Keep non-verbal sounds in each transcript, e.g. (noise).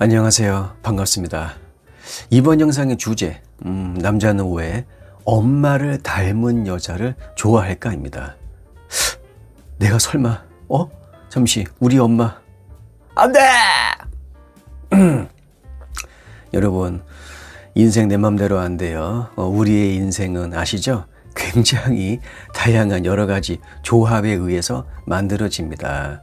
안녕하세요. 반갑습니다. 이번 영상의 주제, 음, 남자는 왜 엄마를 닮은 여자를 좋아할까입니다. 내가 설마, 어? 잠시, 우리 엄마. 안 돼! (clears throat) 여러분, 인생 내 맘대로 안 돼요. 어, 우리의 인생은 아시죠? 굉장히 다양한 여러 가지 조합에 의해서 만들어집니다.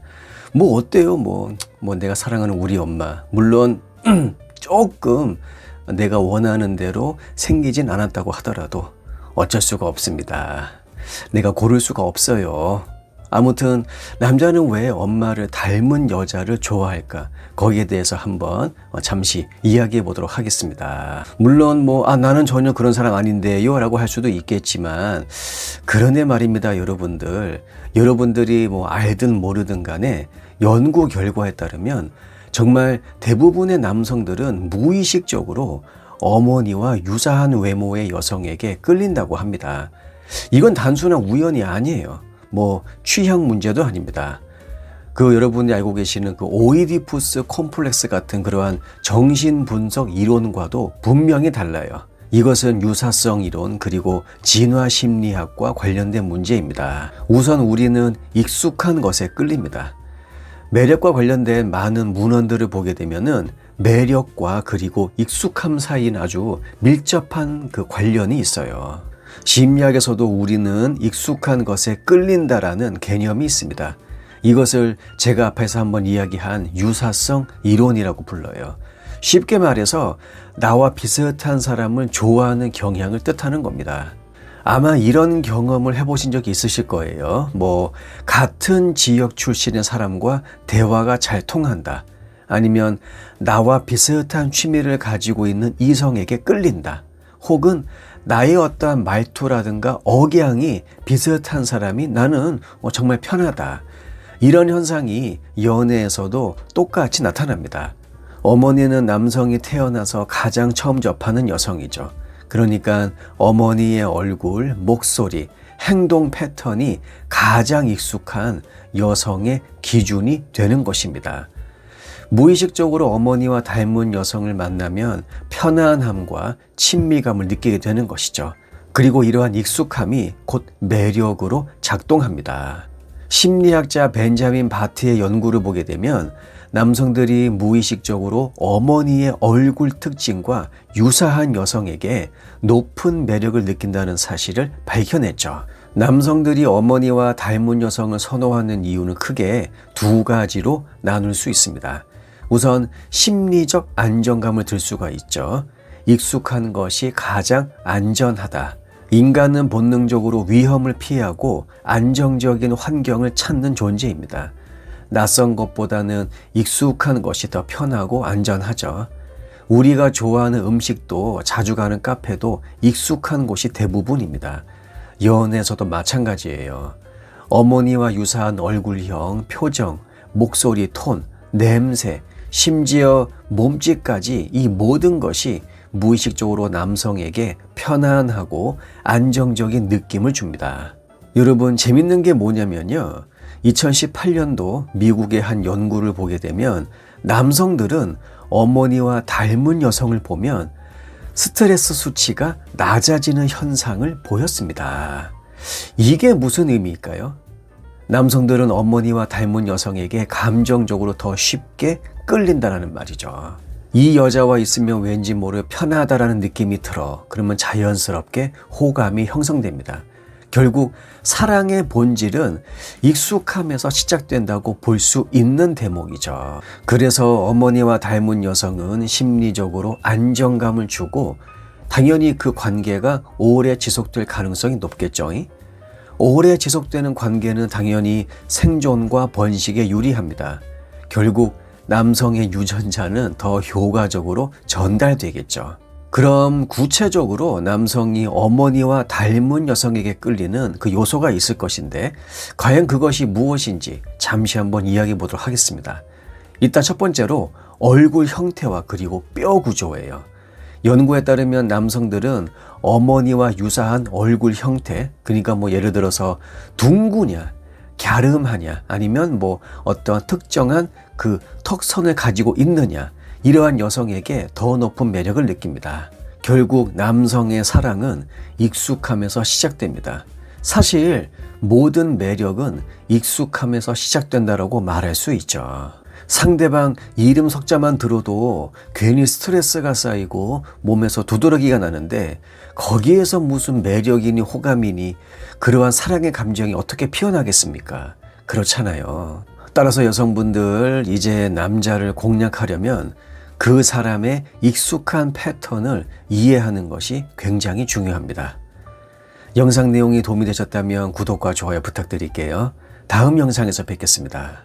뭐 어때요? 뭐, 뭐 내가 사랑하는 우리 엄마. 물론 (clears throat) 조금 내가 원하는 대로 생기진 않았다고 하더라도 어쩔 수가 없습니다. 내가 고를 수가 없어요. 아무튼 남자는 왜 엄마를 닮은 여자를 좋아할까? 거기에 대해서 한번 잠시 이야기해 보도록 하겠습니다. 물론 뭐, 아, 나는 전혀 그런 사람 아닌데요. 라고 할 수도 있겠지만, 그러네 말입니다, 여러분들. 여러분들이 뭐 알든 모르든 간에 연구 결과에 따르면 정말 대부분의 남성들은 무의식적으로 어머니와 유사한 외모의 여성에게 끌린다고 합니다. 이건 단순한 우연이 아니에요. 뭐 취향 문제도 아닙니다. 그 여러분이 알고 계시는 그 오이디푸스 콤플렉스 같은 그러한 정신 분석 이론과도 분명히 달라요. 이것은 유사성 이론 그리고 진화 심리학과 관련된 문제입니다. 우선 우리는 익숙한 것에 끌립니다. 매력과 관련된 많은 문헌들을 보게 되면은 매력과 그리고 익숙함 사이는 아주 밀접한 그 관련이 있어요. 심리학에서도 우리는 익숙한 것에 끌린다라는 개념이 있습니다. 이것을 제가 앞에서 한번 이야기한 유사성 이론이라고 불러요. 쉽게 말해서 나와 비슷한 사람을 좋아하는 경향을 뜻하는 겁니다. 아마 이런 경험을 해보신 적이 있으실 거예요. 뭐, 같은 지역 출신의 사람과 대화가 잘 통한다. 아니면 나와 비슷한 취미를 가지고 있는 이성에게 끌린다. 혹은 나의 어떠한 말투라든가 억양이 비슷한 사람이 나는 어, 정말 편하다. 이런 현상이 연애에서도 똑같이 나타납니다. 어머니는 남성이 태어나서 가장 처음 접하는 여성이죠. 그러니까 어머니의 얼굴, 목소리, 행동 패턴이 가장 익숙한 여성의 기준이 되는 것입니다. 무의식적으로 어머니와 닮은 여성을 만나면 편안함과 친미감을 느끼게 되는 것이죠. 그리고 이러한 익숙함이 곧 매력으로 작동합니다. 심리학자 벤자민 바트의 연구를 보게 되면 남성들이 무의식적으로 어머니의 얼굴 특징과 유사한 여성에게 높은 매력을 느낀다는 사실을 밝혀냈죠. 남성들이 어머니와 닮은 여성을 선호하는 이유는 크게 두 가지로 나눌 수 있습니다. 우선 심리적 안정감을 들 수가 있죠. 익숙한 것이 가장 안전하다. 인간은 본능적으로 위험을 피하고 안정적인 환경을 찾는 존재입니다. 낯선 것보다는 익숙한 것이 더 편하고 안전하죠. 우리가 좋아하는 음식도 자주 가는 카페도 익숙한 곳이 대부분입니다. 연애에서도 마찬가지예요. 어머니와 유사한 얼굴형, 표정, 목소리 톤, 냄새, 심지어 몸짓까지 이 모든 것이 무의식적으로 남성에게 편안하고 안정적인 느낌을 줍니다. 여러분, 재밌는 게 뭐냐면요. 2018년도 미국의 한 연구를 보게 되면 남성들은 어머니와 닮은 여성을 보면 스트레스 수치가 낮아지는 현상을 보였습니다. 이게 무슨 의미일까요? 남성들은 어머니와 닮은 여성에게 감정적으로 더 쉽게 끌린다는 말이죠. 이 여자와 있으면 왠지 모르 편하다라는 느낌이 들어. 그러면 자연스럽게 호감이 형성됩니다. 결국 사랑의 본질은 익숙함에서 시작된다고 볼 수 있는 대목이죠. 그래서 어머니와 닮은 여성은 심리적으로 안정감을 주고 당연히 그 관계가 오래 지속될 가능성이 높겠죠. 오래 지속되는 관계는 당연히 생존과 번식에 유리합니다. 결국 남성의 유전자는 더 효과적으로 전달되겠죠. 그럼 구체적으로 남성이 어머니와 닮은 여성에게 끌리는 그 요소가 있을 것인데 과연 그것이 무엇인지 잠시 한번 이야기해 보도록 하겠습니다. 일단 첫 번째로 얼굴 형태와 그리고 뼈 구조예요. 연구에 따르면 남성들은 어머니와 유사한 얼굴 형태, 그러니까 뭐 예를 들어서 둥구냐, 갸름하냐, 아니면 뭐 어떤 특정한 그 턱선을 가지고 있느냐, 이러한 여성에게 더 높은 매력을 느낍니다. 결국 남성의 사랑은 익숙함에서 시작됩니다. 사실 모든 매력은 익숙함에서 시작된다라고 말할 수 있죠. 상대방 이름 석자만 들어도 괜히 스트레스가 쌓이고 몸에서 두드러기가 나는데 거기에서 무슨 매력이니 호감이니 그러한 사랑의 감정이 어떻게 피어나겠습니까? 그렇잖아요. 따라서 여성분들 이제 남자를 공략하려면 그 사람의 익숙한 패턴을 이해하는 것이 굉장히 중요합니다. 영상 내용이 도움이 되셨다면 구독과 좋아요 부탁드릴게요. 다음 영상에서 뵙겠습니다.